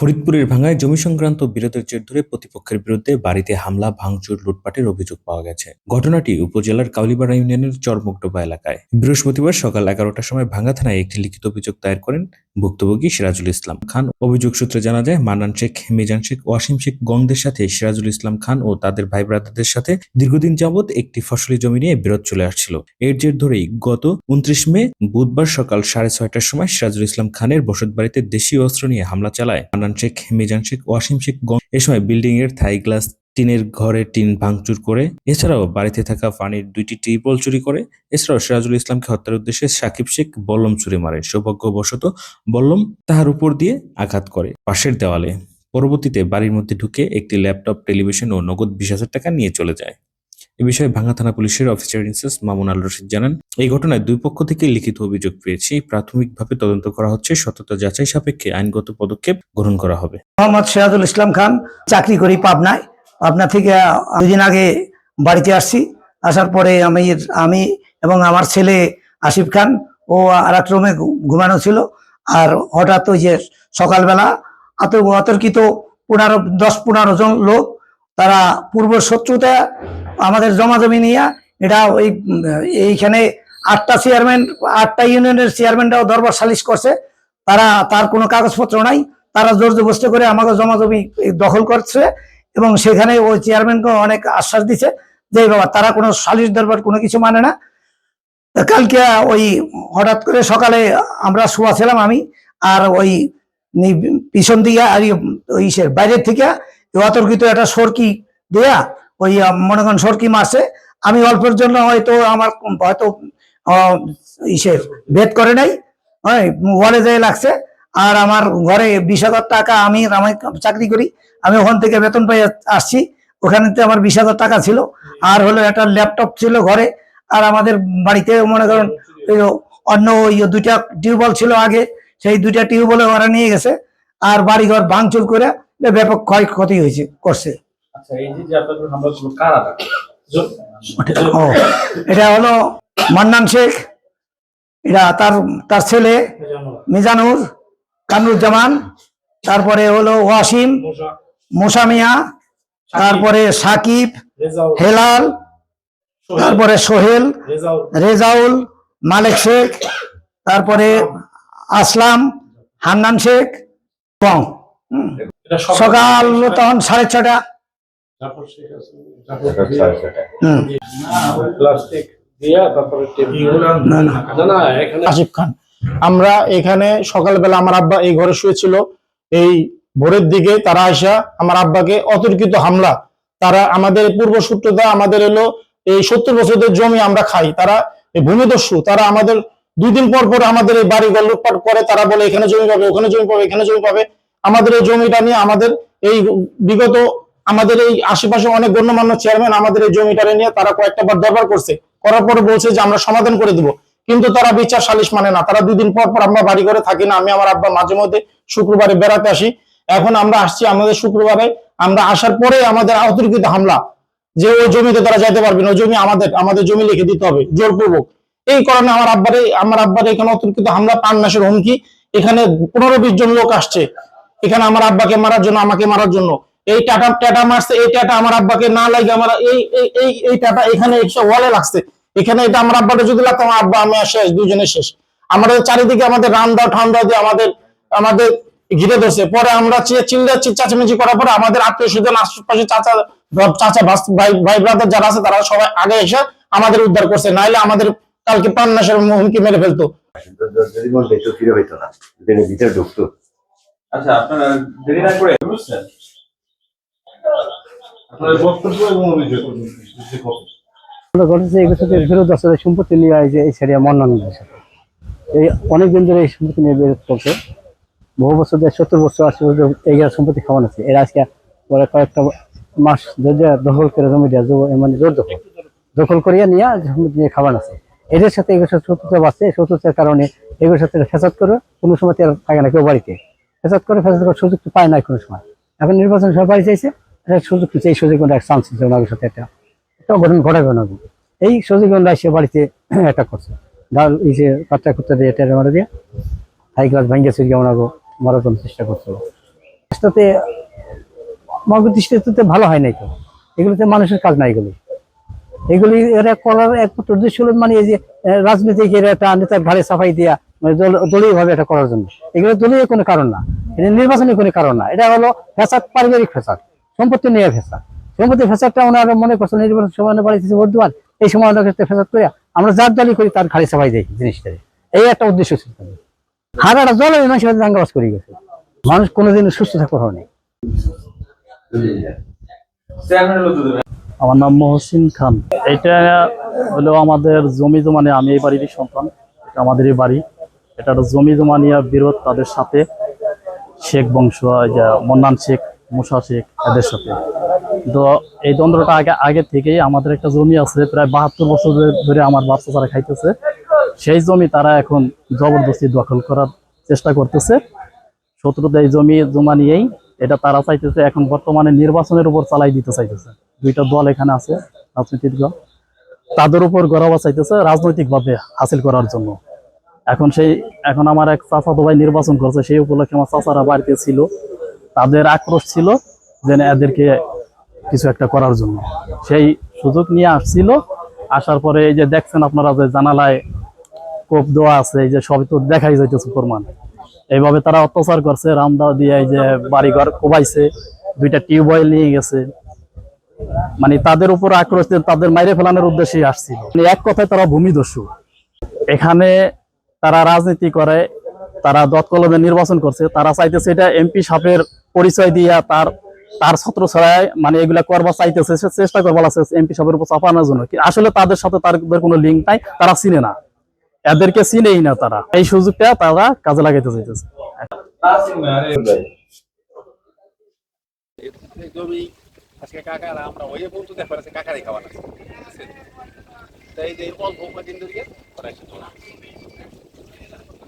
ফরিদপুরের ভাঙ্গায় জমি সংক্রান্ত বিরোধের জের ধরে প্রতিপক্ষের বিরুদ্ধে বাড়িতে হামলা, ভাঙচুর, লুটপাটের অভিযোগ পাওয়া গেছে। ঘটনাটি উপজেলার কাউলিপাড়া ইউনিয়নের চরমুগডোবা এলাকায়। বৃহস্পতিবার সকাল এগারোটার সময় ভাঙ্গা থানায় একটি লিখিত অভিযোগ দায়ের করেন ভুক্তভোগী সিরাজুল ইসলাম খান। অভিযোগ সূত্রে জানা যায়, মান্নান শেখ, মিজান শেখ, ওয়াসিম শেখ গংদের সাথে সিরাজুল ইসলাম খান ও তাদের ভাই ব্রাদারদের সাথে দীর্ঘদিন যাবৎ একটি ফসলি জমি নিয়ে বিরোধ চলে আসছিল। এর জের ধরেই গত উনত্রিশ মে, বুধবার সকাল সাড়ে ছয়টার সময় সিরাজুল ইসলাম খানের বসতবাড়িতে দেশীয় অস্ত্র নিয়ে হামলা চালায় মান্নান শেখ, মিজান শেখ, ওয়াসিম শেখ এ সময় বিল্ডিং এর থাই গ্লাস, টিনের ঘরে টিন ভাঙচুর করে, এছাড়াও বাড়িতে থাকা পানির দুইটি টিউবওয়েল চুরি করে, এছাড়াও সিরাজুল ইসলামকে হত্যার উদ্দেশ্যে সাকিব শেখ বল্লম চুরি মারে। সৌভাগ্যবশত বল্লম তাহার উপর দিয়ে আঘাত করে পাশের দেওয়ালে। পরবর্তীতে বাড়ির মধ্যে ঢুকে একটি ল্যাপটপ, টেলিভিশন ও নগদ বিশ হাজার টাকা নিয়ে চলে যায়। এ বিষয়ে ভাঙ্গা থানা পুলিশের officer in charge Mamun Al Rashid জানান, এই ঘটনায় দুই পক্ষ থেকে লিখিত অভিযোগ পেয়েছি। প্রাথমিকভাবে তদন্ত করা হচ্ছে সততা যাচাই সাপেক্ষে আইনগত পদক্ষেপ গ্রহণ করা হবে। মোহাম্মদ সিরাজুল ইসলাম খান চাকরি করি পাবনায়। পাবনা থেকে দুদিন আগে বাড়িতে আসছি। আসার পরে আমি আমি এবং আমার ছেলে আসিফ খান, ও আর এক রুমে ঘুমানো ছিল। আর হঠাৎ ওই যে সকালবেলা এত অতর্কিত পনেরো, দশ পনেরো জন লোক, তারা পূর্ব শত্রুতা আমাদের জমা জমি নিয়ে এটা ওই এইখানে আটটা চেয়ারম্যান আটটা ইউনিয়নের চেয়ারম্যানরাও দরবার সালিশ করছে। তারা, তার কোনো কাগজপত্র নাই। তারা জোর করে আমাকে জমা জমি দখল করছে এবং সেখানে ওই চেয়ারম্যানকে অনেক আশ্বাস দিছে যে বাবা, তারা কোনো সালিশ দরবার কোনো কিছু মানে না। কালকে ওই হঠাৎ করে সকালে আমরা শোয়া ছিলাম আমি আর ওই পিছন দিকে আর ই- ওই বাইরের থেকে অতর্কিত একটা সরকি দেয়া ওই মনে করেন সরকি মারছে আমি অল্পের জন্য হয়তো আমার, হয়তো ইসের ভেদ করে নাই হ্যাঁ ওয়ালে যেয়ে লাগছে, আর আমার ঘরে বিশ হাজার টাকা আমি আমি চাকরি করি, আমি ওখান থেকে বেতন পাই আসছি ওখানে আমার বিশ হাজার টাকা ছিল, আর হলো একটা ল্যাপটপ ছিল ঘরে, আর আমাদের বাড়িতে মনে করেন অন্য ওই দুইটা টিউবওয়েল ছিল আগে, সেই দুইটা টিউবওয়েল ওরা নিয়ে গেছে, আর বাড়িঘর ভাঙচুর করে ব্যাপক ক্ষয়ক্ষতি হয়েছে, করছে। আচ্ছা এই যে কারা এটা হলো মান্নান শেখ এটা তার তার ছেলে মিজানুর কামরুজ্জামান তারপরে হলো ওয়াসিম মোসামিয়া তারপরে সাকিব হেলাল তারপরে সোহেল রেজাউল। মালেক শেখ তারপরে আসলাম হান্নান শেখ এটা সকাল তখন সাড়ে ছটা শেখ প্লাস্টিক আসিফ খান আমরা এখানে সকালবেলা আমার আব্বা এই ঘরে শুয়েছিল। এই ভোরের দিকে তারা আসা আমার আব্বাকে অতর্কিত হামলা। তারা আমাদের পূর্ব সূত্রতা আমাদের এলো এই সত্তর বছরের জমি আমরা খাই। তারা ভূমিদস্যু তারা আমাদের দুই দিন পর পর আমাদের এই বাড়ি ঘর লুটপাট করে। তারা বলে এখানে জমি পাবে ওখানে জমি পাবে এখানে জমি পাবে। আমাদের এই জমিটা নিয়ে আমাদের এই বিগত আমাদের এই আশেপাশে অনেক গণ্যমান্য চেয়ারম্যান আমাদের এই জমিটারে নিয়ে তারা কয়েকটা বার দরবার করছে। করার পরে বলছে যে আমরা সমাধান করে দিব। কিন্তু তারা বিচার সালিশ মানে না। তারা দুই দিন পর পর আমরা বাড়ি করে থাকি না। আমি আমার আব্বা মাঝে মধ্যে শুক্রবারে বেড়াতে আসি। এখন আমরা আসছি আমাদের শুক্রবারে। আমরা আসার পরে আমাদের অতিরিক্ত হামলা। যে ওই জমিতে তারা যাইতে পারবে না। ওই জমি আমাদের আমাদের জমি লিখে দিতে হবে। জোরপূর্বক। এই কারণে আমার আব্বারে আমার আব্বারে এখানে অতিরিক্ত হামলা পান মাসের হুমকি। এখানে পনেরো বিশ জন লোক আসছে। এখানে আমার আব্বাকে মারার জন্য, আমাকে মারার জন্য। এই টাটা টাটা মারছে, এই টাটা আমার আব্বাকে না লাগে, আমার এই এই এই টাটা এখানে এসে ওয়ালে লাগছে। এখানে এটা আমার আব্বাটা যদি লাগতো, আমার আব্বা, আমি শেষ, দুজনে শেষ। আমাদের চারিদিকে আমাদের রান্দা ঠান্ডা দিয়ে আমাদের আমাদের ঘিরে ধরছে। পরে আমরা চিল্লাচ্ছি, চাচামেচি করার পরে আমাদের আত্মীয় স্বজন, আশেপাশে চাচা চাচা ভাই ব্রাদার যারা আছে, তারা সবাই আগে এসে আমাদের উদ্ধার করছে। নাইলে আমাদের কালকে প্রাণ নাশের হুমকি মেরে ফেলতো। যদি ফিরে হইতো না ভিতরে ঢুকতো আচ্ছা আপনারা দেরি না করে সম্পত্তি নিয়ে এই যে এই অনেকদিন ধরে এই সম্পত্তি নিয়ে করছে বহু বছর ধরে, সত্তর বছর, আশি বছর এই সম্পত্তি আছে। এরা আজকে পরে কয়েকটা মাস ধরে দখল করে জমি দেওয়া মানে জোর দখল। দখল করিয়া নিয়ে সম্পত্তি নিয়ে খাওয়ানো আছে। এদের সাথে এগুলোর শত্রুতা এই শত্রুতার কারণে এগুলোর সাথে ফেসাদ করে কোনো সময় তো আর থাকে না কেউ বাড়িতে। ফেসাদ করে ফেসাদ করে সুযোগ পায় না কোনো সময়। এখন নির্বাচন বাড়ি চাইছে। সুযোগ পেয়েছে, এই সুযোগ এক চান্স ওনাদের সাথে একটা একটা ঘটনা ঘটাবে না এই সজিগন্ধা এসে বাড়িতে অ্যাটাক করছে। ডাল এই যে কাটটা কুত্তা দিয়ে টেরে মারা দিয়ে হাই ক্লাস ভাঙ্গে চুরিয়ে ওনাকে মারার জন্য চেষ্টা করছিল। কাজটাতে মগজ দৃষ্টিতে ভালো হয় নাই তো। এগুলোতে মানুষের কাজ না এগুলি। এগুলি এরা করার একমাত্র উদ্দেশ্য মানে এই যে রাজনীতিক এরা একটা নেতার ঘাড়ে সাফাই দিয়া মানে দলীয় ভাবে এটা করার জন্য। এগুলো দলীয় কোনো কারণ না। এটা নির্বাচনের কোনো কারণ না। এটা হলো ফেসাদ পারিবারিক ফেসাদ সম্পত্তি নিয়ে ফেসাদ সম্পত্তি ফেসাদটা ওনারা মনে করছেন নির্বাচন সময় বাড়িতে দেওয়ার এই সময় ওনার কাছে ফেসাদ করে আমরা যার দলই করি তার ঘাড়ে সাফাই দেই জিনিসটা এই একটা উদ্দেশ্য ছিল। হারাটা জলে মানুষের সাথে দাঙ্গাবাজ করে গেছে। মানুষ কোনোদিন সুস্থ থাকতে পারেনি আমার নাম মহসিন খান। এটা হলো আমাদের জমি জমা নিয়ে আমি এই বাড়িরই সন্তান, এটা আমাদেরই বাড়ি। এটা জমি জমা নিয়ে বিরোধ তাদের সাথে। শেখ বংশ, এই মন্নান শেখ মুসা শেখ এদের সাথে। তো এই দ্বন্দ্বটা আগে আগে থেকেই আমাদের একটা জমি আছে, প্রায় বাহাত্তর বছর ধরে আমার বাচ্চা তারা খাইতেছে, সেই জমি তারা এখন জবরদস্তি দখল করার চেষ্টা করতেছে। শত্রুদের জমি, জমা নিয়েই এটা তারা চাইতেছে, এখন বর্তমানে নির্বাচনের উপর চালাই দিতে চাইতেছে। দুইটা দল এখানে আছে রাজনৈতিক দল তাদের উপর গড়াবা চাইতেছে রাজনৈতিকভাবে হাসিল করার জন্য। এখন সেই, এখন আমার এক চাচাতো ভাই নির্বাচন করছে, সেই উপলক্ষে আমার চাচারা বাড়িতে ছিল। তাদের আক্রোশ ছিল যে এদেরকে কিছু একটা করার জন্য। সেই সুযোগ নিয়ে আসছিল। আসার পরে এই যে দেখছেন আপনারা যে জানালায় কোপ দেওয়া আছে, এই যে সবই তো দেখাই যাইতেছে প্রমাণ। এইভাবে তারা অত্যাচার করছে, রামদা দিয়ে এই যে বাড়িঘর কোবাইছে দুইটা টিউবওয়েল নিয়ে গেছে। মানে তাদের উপর আক্রোশ তাদের মাইরে ফেলানোর উদ্দেশ্যে আসছিল। মানে এক কথায় তারা ভূমিদস্যু। এখানে তারা রাজনীতি করে, তারা দৎকলমে নির্বাচন করছে, তারা চাইতেছে এটা এমপি সাপের পরিচয় দিয়া তার তার ছত্র ছড়ায় মানে এগুলা করবার চাইতেছে চেষ্টা করবার আছে এমপি সাপের উপর চাপানোর জন্য। আসলে তাদের সাথে তাদের কোনো লিঙ্ক নাই, তারা চিনে না। এদেরকে চিনেই না তারা। এই সুযোগটা তারা কাজে লাগাইতে চাইতেছে। কাকারা আমরা ওই কাকারাই তাই যে অল্প কদিন ধরে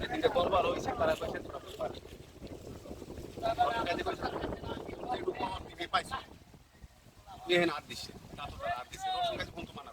এদিকে হয়েছে, তারা তোরা পারে একটু কম দিকে পাইছে দিছে রসুন গাছ বন্ধু মানা